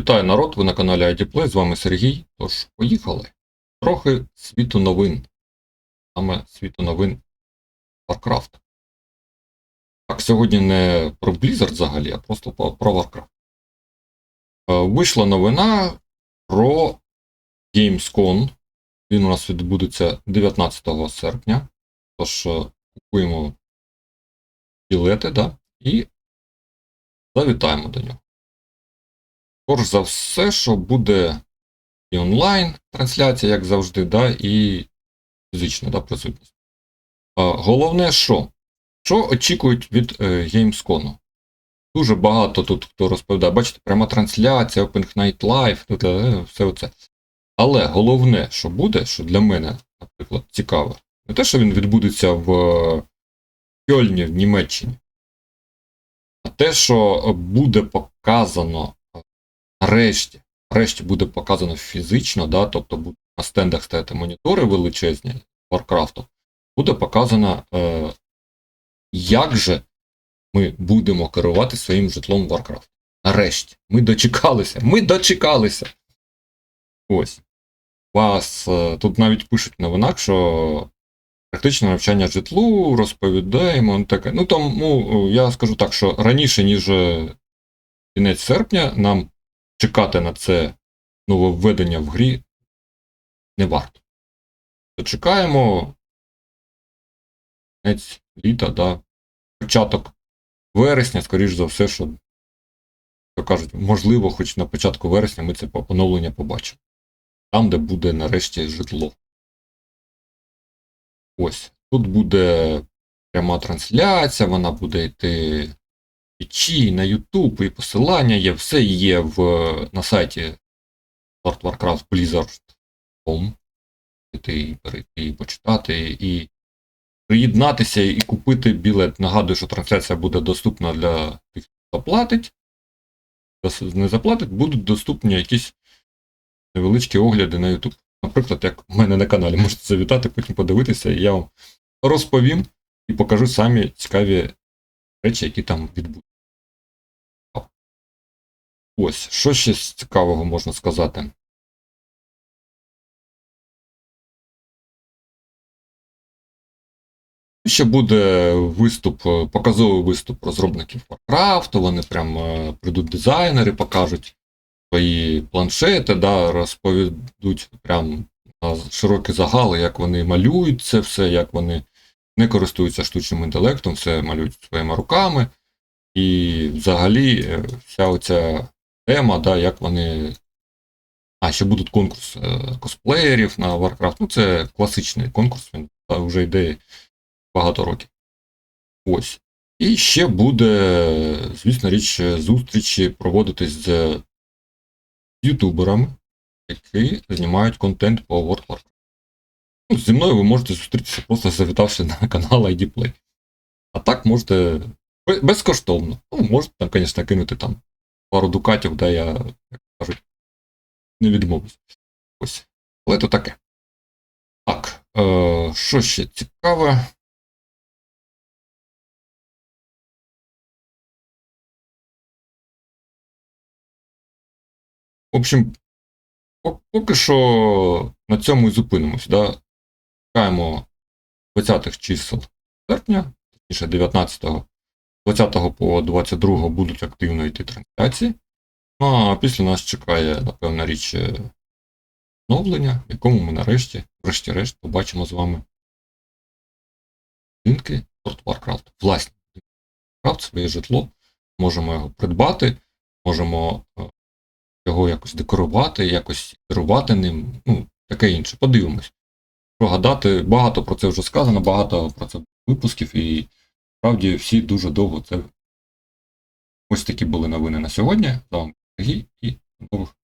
Вітаю народ, ви на каналі IDPlay, з вами Сергій. Тож, поїхали. Трохи світу новин. Саме світу новин Warcraft. Так, сьогодні не про Blizzard взагалі, а просто про Warcraft. Е, Вийшла новина про Gamescom. Він у нас відбудеться 19 серпня. Тож е, купуємо білети, да, і завітаємо до нього. Скоріш за все, що буде і онлайн трансляція, як завжди, да, і фізична да, присутність. А, Головне, що? Що очікують від е, Gamescom? Дуже багато тут хто розповідає, бачите, пряма трансляція, Open Night Live, е, все оце. Але головне, що буде, що для мене, наприклад, цікаве, не те, що він відбудеться в е, Кьольні, в Німеччині, а те, що буде показано нарешті, нарешті буде показано фізично, да, тобто на стендах стояти монітори величезні Warcraft, буде показано, е, як же ми будемо керувати своїм житлом Warcraft. Нарешті. Ми дочекалися. Ми дочекалися. Ось. Вас е, тут навіть пишуть в новинах, що практичне навчання житлу розповідаємо. Ну тому я скажу так, що раніше, ніж е, кінець серпня, нам чекати на це нововведення в грі не варто. Чекаємо кінець літа, да, початок вересня, скоріш за все, що, як кажуть, можливо, хоч на початку вересня ми це оновлення побачимо. Там, де буде нарешті житло. Ось. Тут буде пряма трансляція, вона буде йти Твічі, на YouTube, і посилання є, все є в, на сайті World Warcraft Blizzard.com. І перейти, і почитати, і приєднатися і купити білет. Нагадую, що трансляція буде доступна для тих, хто заплатить. Не заплатить, будуть доступні якісь невеличкі огляди на YouTube. Наприклад, як у мене на каналі, можете завітати, потім подивитися, і я вам розповім і покажу самі цікаві речі, які там відбудуться. Ось, що ще цікавого можна сказати? Ще буде виступ, показовий виступ розробників Warcraft, вони прям е, прийдуть дизайнери, покажуть свої планшети, да, розповідуть прям на широкі загали, як вони малюють це все, як вони не користуються штучним інтелектом, все малюють своїми руками. І взагалі е, вся оця тема, да, як вони. А, ще будуть конкурс е, косплеєрів на Warcraft. Ну, це класичний конкурс, він вже йде багато років. Ось. І ще буде, звісно річ, зустрічі проводитись з ютуберами, які знімають контент по World Warcraft. Зі мною ви можете зустрітися, просто завітавши на канал IDPlay. А так можете безкоштовно. Ну, можете там, звісно, кинути там пару дукатів, да, я, як кажуть, не відмовлюсь. Ось. Але то таке. Так, е, що ще цікаве? В общем, поки що на цьому і зупинимось. Да? Чекаємо 20-х чисел серпня, точніше 19-го. 20 по 22 будуть активно йти трансляції. Ну а після нас чекає, напевно, річ е, оновлення, в якому ми нарешті, врешті-решт, побачимо з вами будинки World Warcraft. Власні Warcraft, своє житло. Можемо його придбати, можемо е, його якось декорувати, якось керувати ним, ну, таке інше. Подивимось. Прогадати, багато про це вже сказано, багато про це випусків, і справді всі дуже довго це. Ось такі були новини на сьогодні. З вами Сергій і до нових